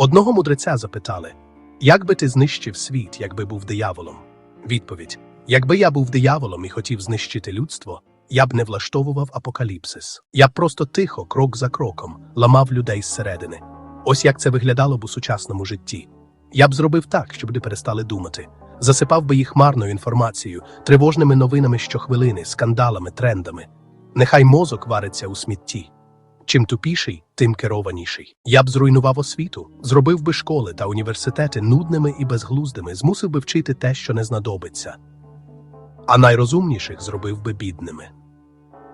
Одного мудреця запитали: Як би ти знищив світ, якби був дияволом? Відповідь: Якби я був дияволом і хотів знищити людство, я б не влаштовував апокаліпсис. Я б просто тихо, крок за кроком, ламав людей зсередини. Ось як це виглядало б у сучасному житті. Я б зробив так, щоб люди перестали думати. Засипав би їх марною інформацією, тривожними новинами щохвилини, скандалами, трендами. Нехай мозок вариться у смітті. Чим тупіший, тим керованіший. Я б зруйнував освіту, зробив би школи та університети нудними і безглуздими, змусив би вчити те, що не знадобиться. А найрозумніших зробив би бідними.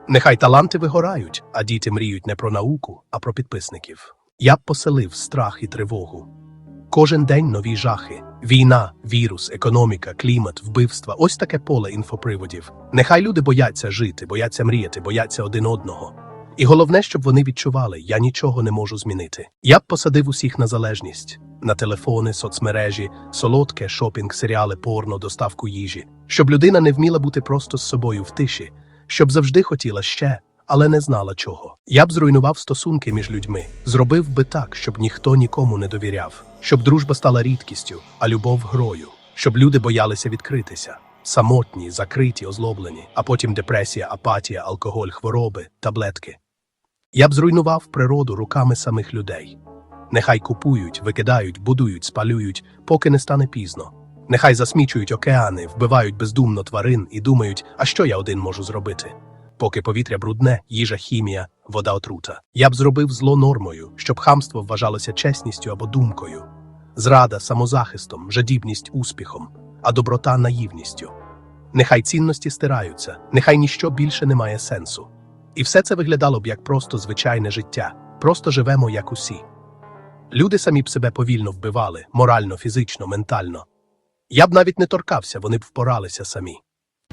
Нехай таланти вигорають, а діти мріють не про науку, а про підписників. Я б поселив страх і тривогу. Кожен день нові жахи: війна, вірус, економіка, клімат, вбивства ось таке поле інфоприводів. Нехай люди бояться жити, бояться мріяти, бояться один одного. І головне, щоб вони відчували, я нічого не можу змінити. Я б посадив усіх на залежність на телефони, соцмережі, солодке, шопінг, серіали, порно, доставку їжі, щоб людина не вміла бути просто з собою в тиші, щоб завжди хотіла ще, але не знала чого. Я б зруйнував стосунки між людьми, зробив би так, щоб ніхто нікому не довіряв, щоб дружба стала рідкістю, а любов грою, щоб люди боялися відкритися. Самотні, закриті, озлоблені, а потім депресія, апатія, алкоголь, хвороби, таблетки. Я б зруйнував природу руками самих людей. Нехай купують, викидають, будують, спалюють, поки не стане пізно. Нехай засмічують океани, вбивають бездумно тварин і думають, а що я один можу зробити? Поки повітря брудне, їжа хімія, вода отрута. Я б зробив зло нормою, щоб хамство вважалося чесністю або думкою, зрада самозахистом, жадібність успіхом, а доброта наївністю. Нехай цінності стираються, нехай ніщо більше не має сенсу. І все це виглядало б як просто звичайне життя, просто живемо як усі. Люди самі б себе повільно вбивали, морально, фізично, ментально. Я б навіть не торкався, вони б впоралися самі.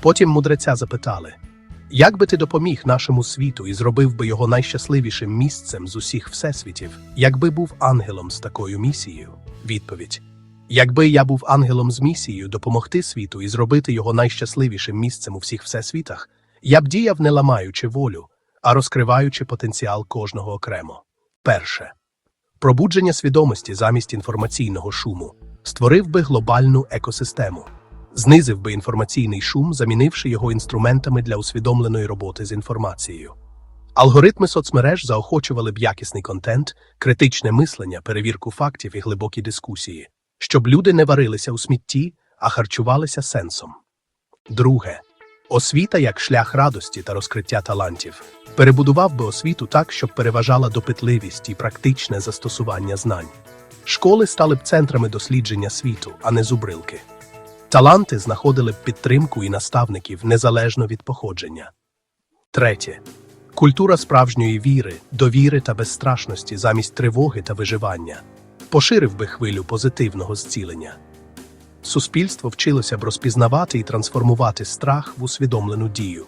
Потім мудреця запитали: як би ти допоміг нашому світу і зробив би його найщасливішим місцем з усіх всесвітів, якби був ангелом з такою місією? Відповідь: Якби я був ангелом з місією допомогти світу і зробити його найщасливішим місцем у всіх всесвітах, я б діяв не ламаючи волю, а розкриваючи потенціал кожного окремо. Перше пробудження свідомості замість інформаційного шуму створив би глобальну екосистему, знизив би інформаційний шум, замінивши його інструментами для усвідомленої роботи з інформацією. Алгоритми соцмереж заохочували б якісний контент, критичне мислення, перевірку фактів і глибокі дискусії, щоб люди не варилися у смітті, а харчувалися сенсом. Друге освіта як шлях радості та розкриття талантів. Перебудував би освіту так, щоб переважала допитливість і практичне застосування знань. Школи стали б центрами дослідження світу, а не зубрилки. Таланти знаходили б підтримку і наставників незалежно від походження. Третє культура справжньої віри, довіри та безстрашності замість тривоги та виживання поширив би хвилю позитивного зцілення. Суспільство вчилося б розпізнавати і трансформувати страх в усвідомлену дію.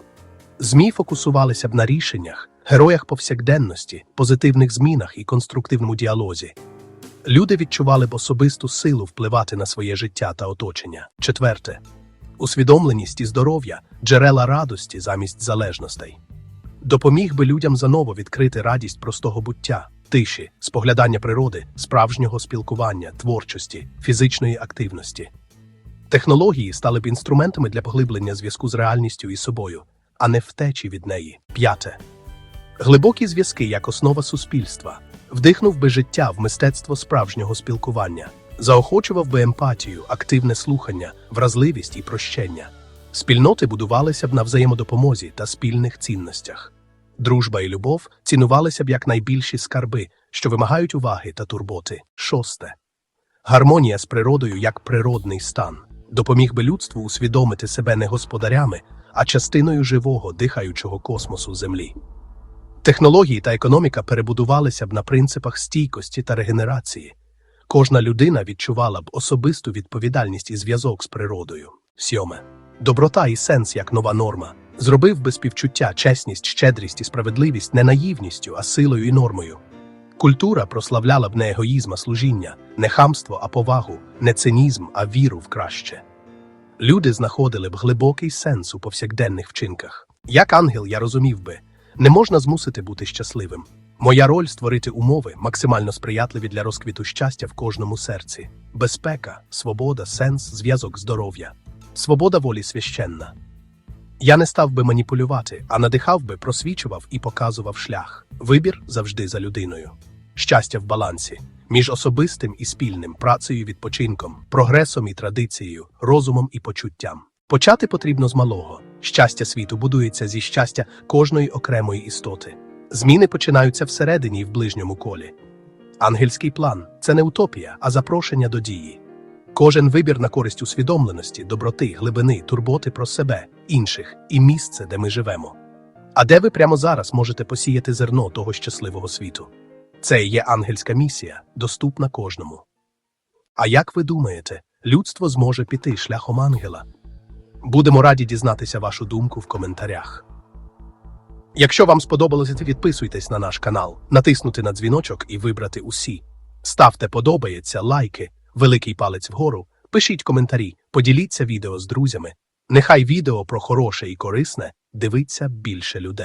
ЗМІ фокусувалися б на рішеннях, героях повсякденності, позитивних змінах і конструктивному діалозі. Люди відчували б особисту силу впливати на своє життя та оточення. Четверте усвідомленість і здоров'я, джерела радості замість залежностей. Допоміг би людям заново відкрити радість простого буття, тиші, споглядання природи, справжнього спілкування, творчості, фізичної активності. Технології стали б інструментами для поглиблення зв'язку з реальністю і собою, а не втечі від неї. П'яте. Глибокі зв'язки як основа суспільства вдихнув би життя в мистецтво справжнього спілкування, заохочував би емпатію, активне слухання, вразливість і прощення. Спільноти будувалися б на взаємодопомозі та спільних цінностях. Дружба і любов цінувалися б як найбільші скарби, що вимагають уваги та турботи. Шосте. Гармонія з природою як природний стан допоміг би людству усвідомити себе не господарями, а частиною живого дихаючого космосу Землі. Технології та економіка перебудувалися б на принципах стійкості та регенерації. Кожна людина відчувала б особисту відповідальність і зв'язок з природою. Сьоме. Доброта і сенс як нова норма зробив би співчуття, чесність, щедрість і справедливість не наївністю, а силою і нормою. Культура прославляла б не егоїзм, а служіння, не хамство, а повагу, не цинізм, а віру в краще. Люди знаходили б глибокий сенс у повсякденних вчинках. Як ангел, я розумів би, не можна змусити бути щасливим, Моя роль створити умови, максимально сприятливі для розквіту щастя в кожному серці. Безпека, свобода, сенс, зв'язок, здоров'я. Свобода волі священна. Я не став би маніпулювати, а надихав би, просвічував і показував шлях. Вибір завжди за людиною. Щастя в балансі між особистим і спільним, працею і відпочинком, прогресом і традицією, розумом і почуттям. Почати потрібно з малого. Щастя світу будується зі щастя кожної окремої істоти. Зміни починаються всередині і в ближньому колі. Ангельський план це не утопія, а запрошення до дії. Кожен вибір на користь усвідомленості, доброти, глибини, турботи про себе, інших і місце, де ми живемо. А де ви прямо зараз можете посіяти зерно того щасливого світу? Це є ангельська місія, доступна кожному. А як ви думаєте, людство зможе піти шляхом ангела? Будемо раді дізнатися вашу думку в коментарях. Якщо вам сподобалося, підписуйтесь на наш канал, натиснути на дзвіночок і вибрати усі. Ставте подобається, лайки, великий палець вгору, пишіть коментарі, поділіться відео з друзями. Нехай відео про хороше і корисне дивиться більше людей.